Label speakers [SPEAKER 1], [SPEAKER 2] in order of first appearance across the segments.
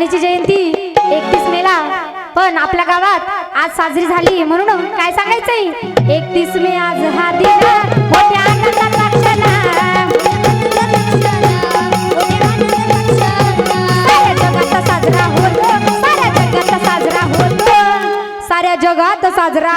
[SPEAKER 1] राणीची जयंती एकतीस मेला. पण आपल्या गावात आज साजरी झाली. म्हणून काय सांगायचंय एकतीस मे आज हा दिवस साजरा साऱ्या जगात साजरा होतो. साऱ्या जगात साजरा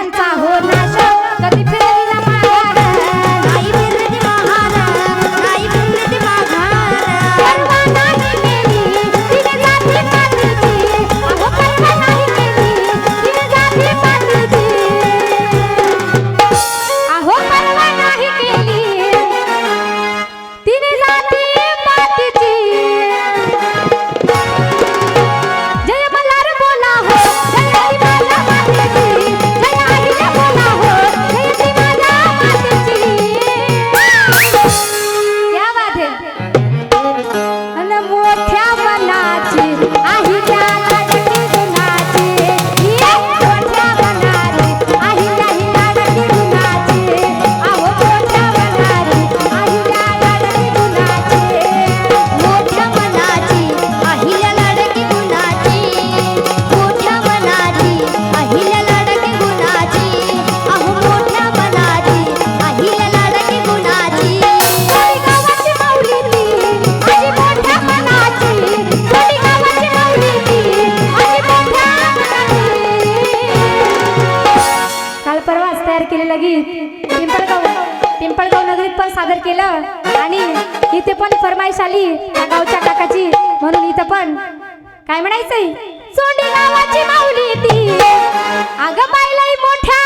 [SPEAKER 2] तयार केलेलं गीत पिंपळगाव पिंपळगाव नगरीत
[SPEAKER 1] पण सादर केलं. आणि इथे पण फरमाईश आली गावच्या काकाची. म्हणून इथं पण. काय म्हणायचंय? चोंडी नावाची माऊली ती. अगं बायलाई मोठ्या